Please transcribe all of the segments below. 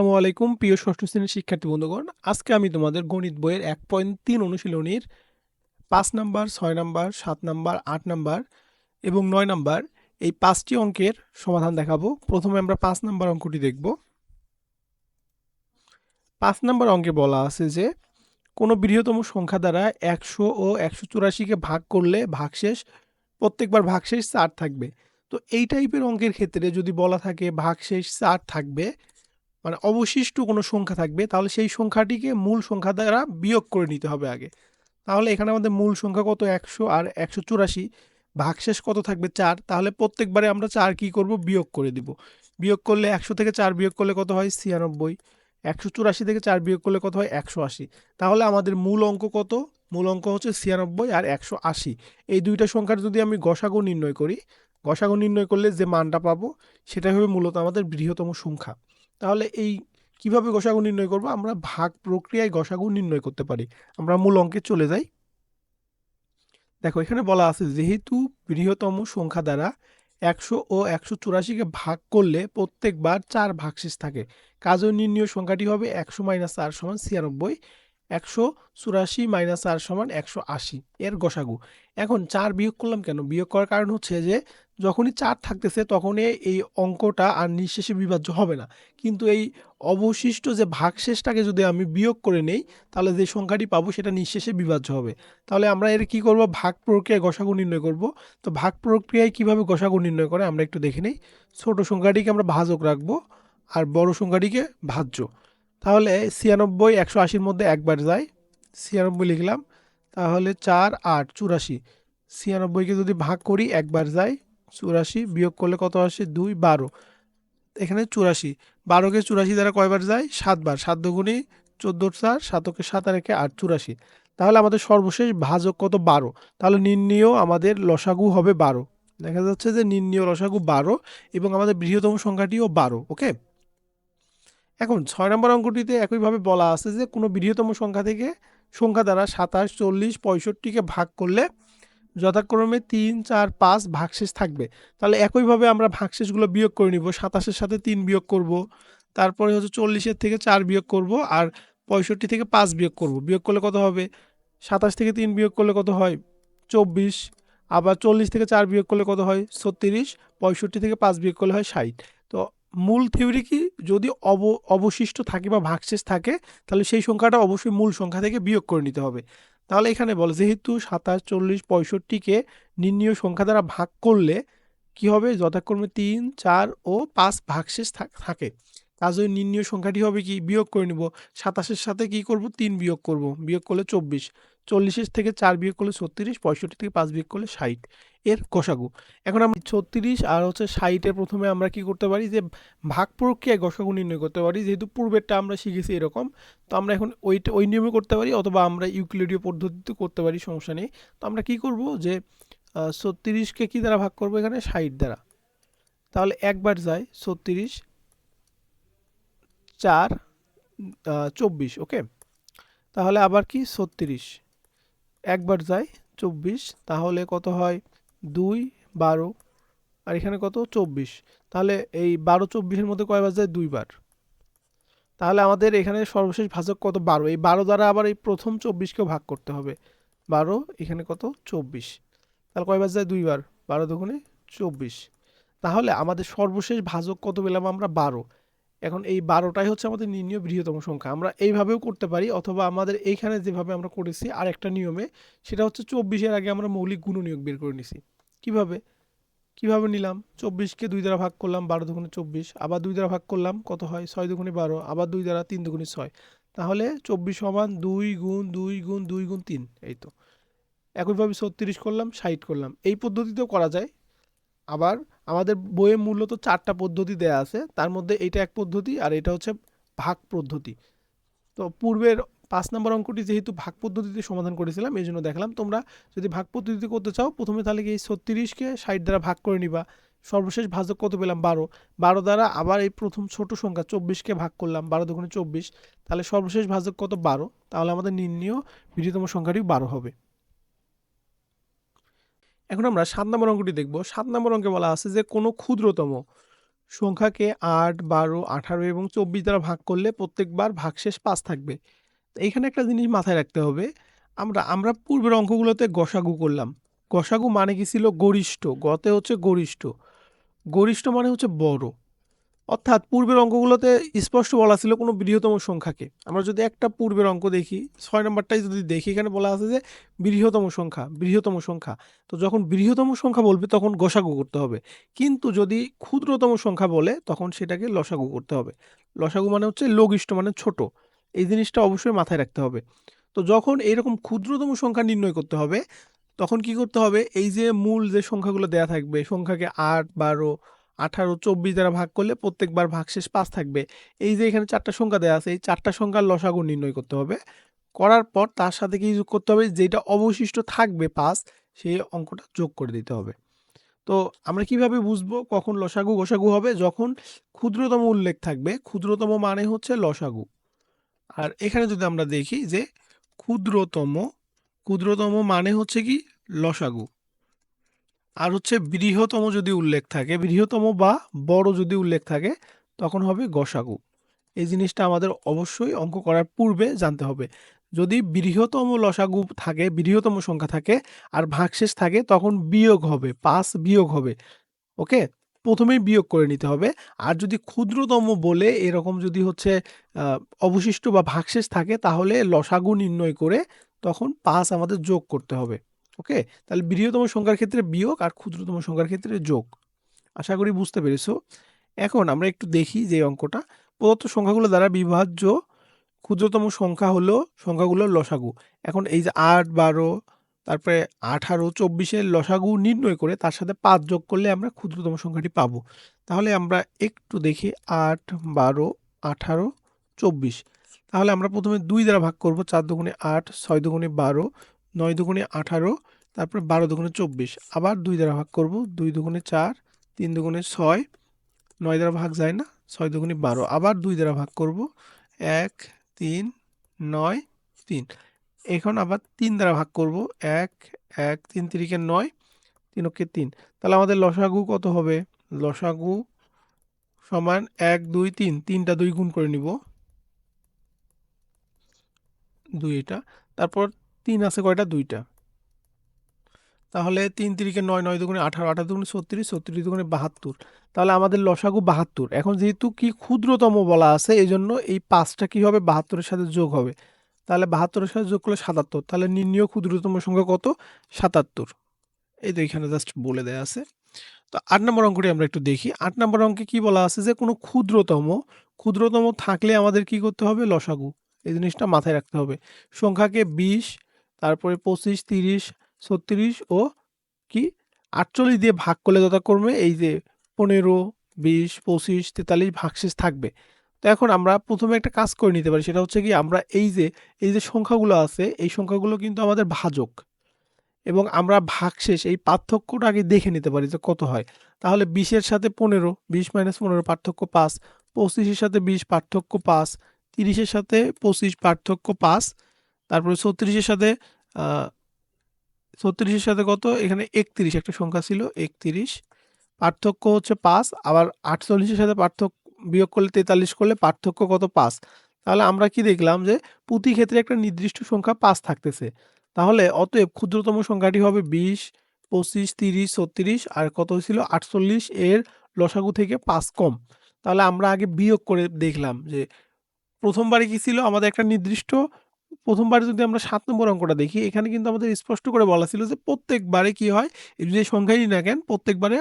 আসসালামু আলাইকুম, প্রিয় ষষ্ঠ শ্রেণির শিক্ষার্থী বন্ধুগণ। আজকে আমি তোমাদের গণিত বইয়ের এক পয়েন্ট তিন অনুশীলনীর পাঁচ নাম্বার, ছয় নাম্বার, সাত নাম্বার, আট নাম্বার এবং নয় নাম্বার এই পাঁচটি অঙ্কের সমাধান দেখাবো। প্রথমে আমরা পাঁচ নাম্বার অঙ্কটি দেখব। পাঁচ নাম্বার অঙ্কে বলা আছে যে, কোনো বৃহত্তম সংখ্যা দ্বারা একশো ও একশো চুরাশিকে ভাগ করলে ভাগশেষ, প্রত্যেকবার ভাগশেষ চার থাকবে। তো এই টাইপের অঙ্কের ক্ষেত্রে যদি বলা থাকে ভাগশেষ চার থাকবে মানে অবশিষ্ট কোনো সংখ্যা থাকবে, তাহলে সেই সংখ্যাটিকে মূল সংখ্যা দ্বারা বিয়োগ করে নিতে হবে আগে। তাহলে এখানে আমাদের মূল সংখ্যা কত? একশো আর একশো চুরাশি। ভাগশেষ কত থাকবে? চার। তাহলে প্রত্যেকবারে আমরা চার কি করব? বিয়োগ করে দিব। বিয়োগ করলে একশো থেকে চার বিয়োগ করলে কত হয়? ছিয়ানব্বই। একশো চুরাশি থেকে চার বিয়োগ করলে কত হয়? একশো আশি। তাহলে আমাদের মূল অঙ্ক কত? মূল অঙ্ক হচ্ছে ছিয়ানব্বই আর একশো আশি। এই দুইটা সংখ্যার যদি আমি গসাগু নির্ণয় করি, গসাগু নির্ণয় করলে যে মানটা পাবো সেটা হবে মূলত আমাদের বৃহত্তম সংখ্যা। তাহলে এই কীভাবে গসাগু নির্ণয় করব? আমরা ভাগ প্রক্রিয়ায় গসাগু নির্ণয় করতে পারি। আমরা মূল অঙ্কে চলে যাই। দেখো, এখানে বলা আছে, যেহেতু বৃহত্তম সংখ্যা দ্বারা একশো ও একশো চুরাশিকে ভাগ করলে প্রত্যেকবার চার ভাগশেষ থাকে। কাজের নির্ণয় সংখ্যাটি হবে একশো মাইনাস চার সমান ছিয়ানব্বই। একশো চুরাশি মাইনাস চার সমান একশো আশি। এর গসাগু। এখন চার বিয়োগ করলাম কেন? বিয়োগ করার কারণ হচ্ছে যে, যখনই চার থাকতেছে তখনই এই অঙ্কটা আর নিঃশেষে বিভাজ্য হবে না। কিন্তু এই অবশিষ্ট যে ভাগশেষটাকে যদি আমি বিয়োগ করে নেই, তাহলে যে সংখ্যাটি পাবো সেটা নিঃশেষে বিভাজ্য হবে। তাহলে আমরা এর কি করব? ভাগ প্রক্রিয়ায় গসাগু নির্ণয় করব। তো ভাগ প্রক্রিয়ায় কীভাবে গসাগু নির্ণয় করে? আমরা একটু দেখে নেই। ছোট সংখ্যাটিকে আমরা ভাজক রাখব আর বড় সংখ্যাটিকে ভাজ্য। তাহলে ছিয়ানব্বই, একশো আশির মধ্যে একবার যায়। ছিয়ানব্বই লিখলাম, তাহলে চার, আট, চুরাশি। ছিয়ানব্বইকে যদি ভাগ করি, একবার যায়, চুরাশি, বিয়োগ করলে কত আসে? দুই, বারো। এখানে চুরাশি। বারোকে চুরাশি দ্বারা কয়বার যায়? সাতবার। সাত দুগুণি চোদ্দ চার, সাতকে সাত আর একে আট, চুরাশি। তাহলে আমাদের সর্বশেষ ভাজক কত? বারো। তাহলে নির্ণীয় আমাদের লসাগু হবে বারো। দেখা যাচ্ছে যে নির্ণীয় লসাগু বারো এবং আমাদের বৃহত্তম সংখ্যাটিও বারো, ওকে? এখন ছয় নম্বর অঙ্কটিতে একইভাবে বলা আছে যে কোনো বৃহত্তম সংখ্যা থেকে সংখ্যা দ্বারা সাতাশ, চল্লিশ, পঁয়ষট্টিকে ভাগ করলে যথাক্রমে তিন, চার, পাঁচ ভাগশেষ থাকবে। তাহলে একইভাবে আমরা ভাগশেষগুলো বিয়োগ করে নিব। সাতাশের সাথে তিন বিয়োগ করব। তারপরে হচ্ছে চল্লিশের থেকে চার বিয়োগ করব আর পঁয়ষট্টি থেকে পাঁচ বিয়োগ করব। বিয়োগ করলে কত হবে? সাতাশ থেকে তিন বিয়োগ করলে কত হয়? চব্বিশ। আবার চল্লিশ থেকে চার বিয়োগ করলে কত হয়? ছত্রিশ। পঁয়ষট্টি থেকে পাঁচ বিয়োগ করলে হয় ষাট। তো মূল থিওরি কি? যদি অব, অবশিষ্ট থাকে বা ভাগশেষ থাকে, তাহলে সেই সংখ্যাটা অবশ্যই মূল সংখ্যা থেকে বিয়োগ করে নিতে হবে। তাহলে এখানে বলে, যেহেতু সাতাশ, চল্লিশ, পঁয়ষট্টিকে নির্ণীয় সংখ্যা দ্বারা ভাগ করলে কি হবে? যথাক্রমে তিন, চার ও পাঁচ ভাগশেষ থাকে কাজেই নির্ণীয় সংখ্যাটি হবে কি? বিয়োগ করে নিব। সাতাশের সাথে কি করব? তিন বিয়োগ করব। বিয়োগ করলে চব্বিশ। চল্লিশের থেকে চার বিয়োগ করলে ছত্রিশ, পঁয়ষট্টি থেকে পাঁচ বিয়োগ করলে ষাট এর গসাগু এখন আমরা ছত্রিশ আর হচ্ছে ষাটের প্রথমে আমরা কি করতে পারি যে ভাগ প্রক্রিয়ায় গসাগু নির্ণয় করতে পারি। যেহেতু পূর্বেরটা আমরা শিখেছি এরকম, তো আমরা এখন ওইটা, ওই নিয়মে করতে পারি অথবা আমরা ইউক্লিডীয় পদ্ধতিতে করতে পারি, সমস্যা নেই। তো আমরা কি করব যে ছত্রিশকে কী দ্বারা ভাগ করব এখানে? ষাট দ্বারা। তাহলে একবার যায় ছত্রিশ, চার চব্বিশ, ওকে? তাহলে আবার কি? ছত্রিশ। একবার যায় চব্বিশ, তাহলে কত হয়? দুই, বারো। আর এখানে কত? চব্বিশ। তাহলে এই বারো, চব্বিশের মধ্যে কয়বার যায়? দুইবার। তাহলে আমাদের এখানে সর্বশেষ ভাজক কত? বারো। এই বারো দ্বারা আবার এই প্রথম চব্বিশকেও ভাগ করতে হবে। বারো, এখানে কত? চব্বিশ। তাহলে কয়বার যায়? দুইবার। বারো দুগুণে চব্বিশ। তাহলে আমাদের সর্বশেষ ভাজক কত পেলাম আমরা? বারো। এখন এই বারোটাই হচ্ছে আমাদের নির্ণীয় বৃহত্তম সংখ্যা। আমরা এইভাবেও করতে পারি, অথবা আমাদের এইখানে যেভাবে আমরা করেছি আর একটা নিয়মে, সেটা হচ্ছে চব্বিশের আগে আমরা মৌলিক গুণনীয়ক বের করে নিছি। কীভাবে? কীভাবে নিলাম? চব্বিশকে দুই দ্বারা ভাগ করলাম, বারো দুগুণে চব্বিশ, আবার দুই দ্বারা ভাগ করলাম, কত হয়? ছয় দুগুণে বারো, আবার দুই দ্বারা তিন দুগুণে ছয়। তাহলে চব্বিশ সমান দুই গুণ দুই গুণ দুই গুণ তিন, এই তো। একইভাবে ছত্রিশ করলাম, ষাট করলাম। এই পদ্ধতিতেও করা যায়। আবার আমাদের বইয়ে মূলত চারটা পদ্ধতি দেয়া আছে। তার মধ্যে এইটা এক পদ্ধতি আর এটা হচ্ছে ভাগ পদ্ধতি। তো পূর্বের পাঁচ নম্বর অঙ্কটি যেহেতু ভাগ পদ্ধতিতে সমাধান করেছিলাম, এই জন্য দেখলাম। তোমরা যদি ভাগ পদ্ধতিতে করতে চাও, প্রথমে তাহলে কি এই ছত্রিশকে ষাট দ্বারা ভাগ করে নিবা। সর্বশেষ ভাজক কত পেলাম? বারো। বারো দ্বারা আবার এই প্রথম ছোট সংখ্যা চব্বিশকে ভাগ করলাম, বারো দুগুণে চব্বিশ। তাহলে সর্বশেষ ভাজক কত? বারো। তাহলে আমাদের নির্ণীয় বৃহত্তম সংখ্যাটি বারো হবে। এখন আমরা সাত নম্বর অঙ্কটি দেখব। সাত নম্বর অঙ্কে বলা আছে যে কোনো ক্ষুদ্রতম সংখ্যাকে আট, বারো, আঠারো এবং চব্বিশ দ্বারা ভাগ করলে প্রত্যেকবার ভাগশেষ পাঁচ থাকবে। তো এইখানে একটা জিনিস মাথায় রাখতে হবে। আমরা আমরা পূর্বের অঙ্কগুলোতে গসাগু করলাম। গসাগু মানে কি ছিল গরিষ্ঠ, গতে হচ্ছে গরিষ্ঠ। গরিষ্ঠ মানে হচ্ছে বড়। অর্থাৎ পূর্বের অঙ্কগুলোতে স্পষ্ট বলা ছিল কোনো বৃহত্তম সংখ্যাকে। আমরা যদি একটা পূর্বের অঙ্ক দেখি, ছয় নম্বরটাই যদি দেখি, এখানে বলা আছে যে বৃহত্তম সংখ্যা বৃহত্তম সংখ্যা। তো যখন বৃহত্তম সংখ্যা বলবে, তখন গসাগু করতে হবে। কিন্তু যদি ক্ষুদ্রতম সংখ্যা বলে, তখন সেটাকে লসাগু করতে হবে। লসাগু মানে হচ্ছে লঘিষ্ঠ মানে ছোট। এই জিনিসটা অবশ্যই মাথায় রাখতে হবে। তো যখন এইরকম ক্ষুদ্রতম সংখ্যা নির্ণয় করতে হবে, তখন কি করতে হবে? এই যে মূল যে সংখ্যাগুলো দেয়া থাকবে, সংখ্যাকে আট, বারো আঠারো চব্বিশ দ্বারা ভাগ করলে প্রত্যেকবার ভাগশেষ পাঁচ থাকবে। এই যে এখানে চারটা সংখ্যা দেওয়া আছে, এই চারটা সংখ্যার লসাগু নির্ণয় করতে হবে। করার পর তার সাথে কি যোগ করতে হবে? যেটা অবশিষ্ট থাকবে পাঁচ, সেই অঙ্কটা যোগ করে দিতে হবে। তো আমরা কীভাবে বুঝব কখন লসাগু গোসাগু হবে? যখন ক্ষুদ্রতম উল্লেখ থাকবে, ক্ষুদ্রতম মানে হচ্ছে লসাগু। আর এখানে যদি আমরা দেখি যে ক্ষুদ্রতম ক্ষুদ্রতম মানে হচ্ছে কি? লসাগু। আর হচ্ছে বৃহত্তম যদি উল্লেখ থাকে, বৃহত্তম বা বড় যদি উল্লেখ থাকে, তখন হবে গসাগু। এই জিনিসটা আমাদের অবশ্যই অঙ্ক করার পূর্বে জানতে হবে। যদি বৃহত্তম লসাগু থাকে, বৃহত্তম সংখ্যা থাকে আর ভাগশেষ থাকে, তখন বিয়োগ হবে, পাঁচ বিয়োগ হবে। ওকে? প্রথমেই বিয়োগ করে নিতে হবে। আর যদি ক্ষুদ্রতম বলে এরকম যদি হচ্ছে অবশিষ্ট বা ভাগশেষ থাকে, তাহলে লসাগু নির্ণয় করে তখন পাঁচ আমাদের যোগ করতে হবে। ওকে? তাহলে বৃহত্তম সংখ্যার ক্ষেত্রে বিয়োগ আর ক্ষুদ্রতম সংখ্যার ক্ষেত্রে যোগ। আশা করি বুঝতে পেরেছ। এখন আমরা একটু দেখি যে অঙ্কটা। প্রদত্ত সংখ্যাগুলো দ্বারা বিভাজ্য ক্ষুদ্রতম সংখ্যা হলো সংখ্যাগুলো লসাগু। এখন এই যে আট, বারো, তারপরে আঠারো, চব্বিশের লসাগু নির্ণয় করে তার সাথে পাঁচ যোগ করলে আমরা ক্ষুদ্রতম সংখ্যাটি পাব। তাহলে আমরা একটু দেখি আট, বারো, আঠারো, চব্বিশ। তাহলে আমরা প্রথমে দুই দ্বারা ভাগ করব, চার দুগুণে আট, ছয় দুগুণে বারো নয় দুগুণে আঠারো, তারপরে বারো দুগুণে চব্বিশ। আবার দুই দ্বারা ভাগ করব, দুই দুগুণে চার, তিন দুগুণে ছয়। নয় দ্বারা ভাগ যায় না, ছয় দুগুণে বারো। আবার দুই দ্বারা ভাগ করব, এক, তিন, নয়, তিন। এখন আবার তিন দ্বারা ভাগ করব, এক এক, তিন তিরিকে নয়, তিন ওকে তিন। তাহলে আমাদের লসাগু কত হবে? লসাগু সমান এক, দুই, তিন। তিনটা দুই গুণ করে নিব। দুই এটা। তারপর তিন আছে কয়টা? দুইটা। তাহলে তিন তিরিকে নয় নয় দুগুণে আঠারো আঠারো দুগুণে ছত্রিশ ছত্রিশ দুগুণে বাহাত্তর। তাহলে আমাদের লসাগু বাহাত্তর। এখন যেহেতু কি ক্ষুদ্রতম বলা আছে এই জন্য এই পাঁচটা কি হবে? বাহাত্তরের সাথে যোগ হবে। তাহলে বাহাত্তরের সাথে যোগ করলে সাতাত্তর। তাহলে নির্ণীয় ক্ষুদ্রতম সংখ্যা কত? সাতাত্তর। এই তো এখানে জাস্ট বলে দেয়া আছে। তো আট নম্বর অঙ্কটি আমরা একটু দেখি। আট নম্বর অঙ্কে কি বলা আছে যে, কোনো ক্ষুদ্রতম ক্ষুদ্রতম থাকলে আমাদের কি করতে হবে? লসাগু। এই জিনিসটা মাথায় রাখতে হবে। সংখ্যাকে বিশ তারপরে পঁচিশ, তিরিশ, ছত্রিশ ও কি আটচল্লিশ দিয়ে ভাগ করলে যথাক্রমে এই যে পনেরো, বিশ, পঁচিশ, তেতাল্লিশ ভাগশেষ থাকবে। তো এখন আমরা প্রথমে একটা কাজ করে নিতে পারি, সেটা হচ্ছে কি আমরা এই যে এই যে সংখ্যাগুলো আছে, এই সংখ্যাগুলো কিন্তু আমাদের ভাজক। এবং আমরা ভাগশেষ, এই পার্থক্যটা আগে দেখে নিতে পারি যে কত হয়। তাহলে বিশের সাথে পনেরো, বিশ মাইনাস পনেরো পার্থক্য পাঁচ, পঁচিশের সাথে বিশ পার্থক্য পাঁচ, তিরিশের সাথে পঁচিশ পার্থক্য পাঁচ তারপরে ছত্রিশের সাথে ছত্রিশের সাথে কত? এখানে একত্রিশ একটা সংখ্যা ছিল, একত্রিশ। পার্থক্য হচ্ছে পাঁচ, আবার আটচল্লিশের সাথে পার্থক্য বিয়োগ করলে তেতাল্লিশ করলে পার্থক্য কত? পাঁচ। তাহলে আমরা কি দেখলাম যে প্রতি ক্ষেত্রে একটা নির্দিষ্ট সংখ্যা পাঁচ থাকতেছে। তাহলে অতএব ক্ষুদ্রতম সংখ্যাটি হবে বিশ, পঁচিশ, তিরিশ, ছত্রিশ, আর কত ছিল আটচল্লিশ এর লসাগু থেকে পাঁচ কম। তাহলে আমরা আগে বিয়োগ করে দেখলাম যে প্রথমবারে কি ছিল? আমাদের একটা নির্দিষ্ট প্রথমবারে যদি আমরা সাত নম্বর অঙ্কটা দেখি, এখানে কিন্তু আমাদের স্পষ্ট করে বলা ছিল যে প্রত্যেকবারে কি হয় এই যে সংখ্যাই না কেন, প্রত্যেকবারে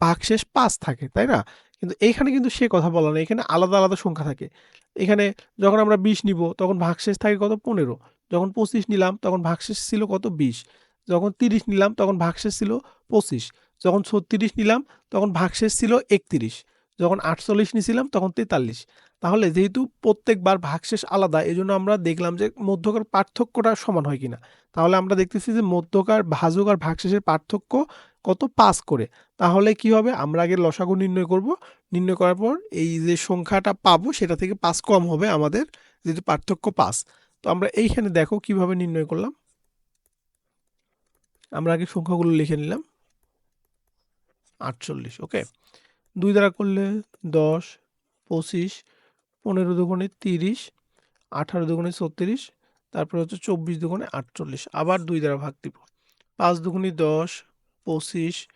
ভাগশেষ পাঁচ থাকে, তাই না? কিন্তু এখানে কিন্তু সে কথা বলা নেই, এখানে আলাদা আলাদা সংখ্যা থাকে। এখানে যখন আমরা বিশ নিব, তখন ভাগশেষ থাকে কত? পনেরো। যখন পঁচিশ নিলাম, তখন ভাগশেষ ছিল কত? বিশ। যখন তিরিশ নিলাম, তখন ভাগশেষ ছিল পঁচিশ। যখন ছত্রিশ নিলাম, তখন ভাগশেষ ছিল একত্রিশ। যখন আটচল্লিশ নিছিলাম তখন তেতাল্লিশ। তাহলে যেহেতু প্রত্যেকবার ভাগশেষ আলাদা এই জন্য আমরা দেখলাম যে মধ্যকার পার্থক্যটা সমান হয় কিনা। তাহলে আমরা দেখতেছি যে মধ্যকার ভাজক আর ভাগশেষের পার্থক্য কত পাস করে। তাহলে কি হবে? আমরা আগে লসাগু নির্ণয় করব। নির্ণয় করার পর এই যে সংখ্যাটা পাবো, সেটা থেকে পাস কম হবে আমাদের যেহেতু পার্থক্য পাস তো আমরা এইখানে দেখো কীভাবে নির্ণয় করলাম। আমরা আগে সংখ্যাগুলো লিখে নিলাম। আটচল্লিশ, ওকে। দুই দ্বারা করলে দশ, পঁচিশ, পনেরো দুগুণে তিরিশ, আঠারো দুগুণে ছত্রিশ, তারপরে হচ্ছে চব্বিশ দুগুণে আটচল্লিশ। আবার দুই দ্বারা ভাগ দিব। পাঁচ দুগুণে দশ, পঁচিশ,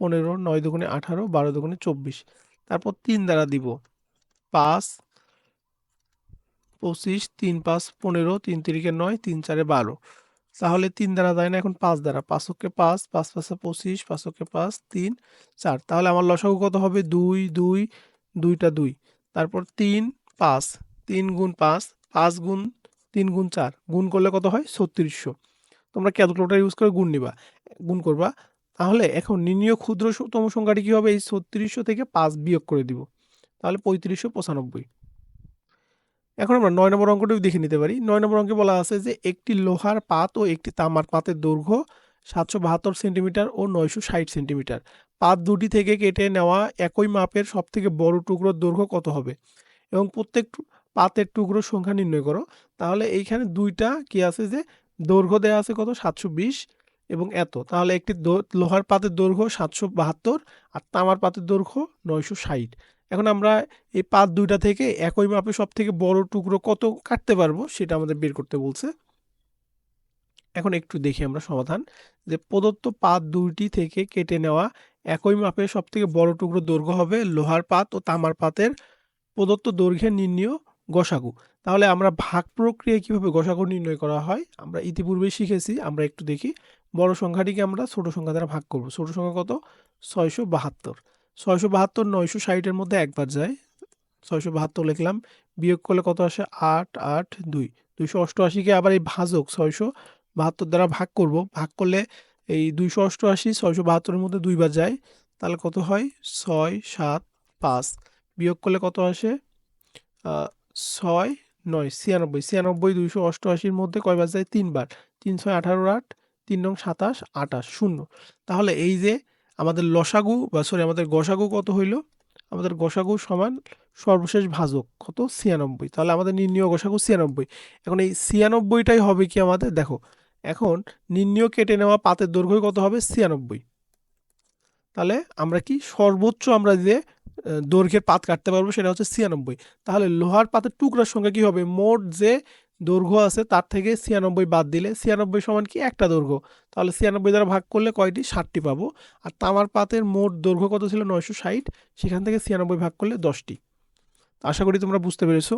পনেরো, নয় দুগুণে আঠারো, বারো দুগুণে চব্বিশ। তারপর তিন দ্বারা দিব। পাঁচ, পঁচিশ, তিন পাঁচ, পনেরো, তিন তিরিকে নয়, তিন চারে বারো। তাহলে তিন দ্বারা যায় না, এখন পাঁচ দ্বারা। পাঁচ পাঁচকে পাঁচ পাঁচ পাঁচে পঁচিশ, পাঁচ পাঁচকে পাঁচ, তিন, চার। তাহলে আমার লসাগু কত হবে? দুই দুই, দুইটা দুই। তারপর তিন, পাঁচ। তিন গুণ পাঁচ পাঁচ গুণ, তিন গুণ চার। গুণ করলে কত হয়? ছত্রিশশো। তোমরা ক্যালকুলেটার ইউজ করে গুণ নিবা? গুণ করবা। তাহলে এখন নির্ণীয় ক্ষুদ্রতম সংখ্যাটি কী হবে? এই ছত্রিশশো থেকে পাঁচ বিয়োগ করে দিব। তাহলে পঁয়ত্রিশশো পঁচানব্বই। এখন আমরা নয় নম্বর অঙ্কটাও দেখে নিতে পারি। নয় নম্বর অঙ্কে বলা আছে যে একটি লোহার পাত ও একটি তামার পাতের দৈর্ঘ্য সাতশো বাহাত্তর সেন্টিমিটার ও নয়শো ষাট সেন্টিমিটার। পাত দুটি থেকে কেটে নেওয়া একই মাপের সব থেকে বড় টুকরোর দৈর্ঘ্য কত হবে? এবং প্রত্যেক পাতের টুকরোর সংখ্যা নির্ণয় করো। তাহলে এইখানে দুইটা কি আছে যে দৈর্ঘ্য দেওয়া আছে কত? সাতশো বিশ এবং এত। তাহলে একটি লোহার পাতের দৈর্ঘ্য সাতশো বাহাত্তর আর তামার পাতের দৈর্ঘ্য নয়শো ষাট। এখন আমরা এই পাত দুইটা থেকে একই মাপে সব থেকে বড় টুকরো কত কাটতে পারব সেটা আমাদের বের করতে বলছে। এখন একটু দেখি আমরা সমাধান। যে প্রদত্ত পাত দুইটি থেকে কেটে নেওয়া একই মাপের সব থেকে বড় টুকরো দৈর্ঘ্য হবে লোহার পাত ও তামার পাতের প্রদত্ত দৈর্ঘ্যের নির্ণয় গসাগু। তাহলে আমরা ভাগ প্রক্রিয়ায় কীভাবে গসাগু নির্ণয় করা হয়? আমরা ইতিপূর্বে শিখেছি, আমরা একটু দেখি। বড় সংখ্যাটিকে আমরা ছোট সংখ্যা দ্বারা ভাগ করব। ছোট সংখ্যা কত? ছয়শো বাহাত্তর। ছয়শো বাহাত্তর নয়শো ষাটের মধ্যে একবার যায়। ছয়শো বাহাত্তর লিখলাম, বিয়োগ করলে কত আসে? আট আট, দুই। দুইশো অষ্টআশিকে আবার এই ভাজক ছয়শো বাহাত্তর দ্বারা ভাগ করব। ভাগ করলে এই দুইশো অষ্টআশি, ছয়শো বাহাত্তরের মধ্যে দুইবার যায়। তাহলে কত হয়? ছয় সাত পাঁচ। বিয়োগ করলে কত আসে? ছয় নয়, ছিয়ানব্বই। ছিয়ানব্বই, দুইশো অষ্টআশির মধ্যে কয়বার যায়? তিনবার। তিন ছয় আঠারো আট, তিন নং সাতাশ আটাশ শূন্য। তাহলে এই যে আমাদের লসাগু, বা সরি আমাদের গসাগু কত হইল? আমাদের গসাগু সমান সর্বশেষ ভাজক কত? ছিয়ানব্বই। তাহলে আমাদের নির্ণীয় গসাগু ছিয়ানব্বই। এখন এই ছিয়ানব্বইটাই হবে কি আমাদের? দেখো, এখন নির্ণীয় কেটে নেওয়া পাতের দৈর্ঘ্য কত হবে? ছিয়ানব্বই। তাহলে আমরা কি সর্বোচ্চ আমরা যে দৈর্ঘ্যের পাত কাটতে পারব সেটা হচ্ছে ছিয়ানব্বই। তাহলে লোহার পাতের টুকরার সংখ্যা কি হবে? মোট যে দৈর্ঘ্য আছে, তার থেকে ছিয়ানব্বই বাদ দিলে ছিয়ানব্বই সমান কি? একটা দৈর্ঘ্য। তাহলে ছিয়ানব্বই দ্বারা ভাগ করলে কয়টি? ষাটটি পাবো। আর তামার পাতের মোট দৈর্ঘ্য কত ছিল? নয়শো ষাট। সেখান থেকে ছিয়ানব্বই ভাগ করলে দশটি। আশা করি তোমরা বুঝতে পেরেছ।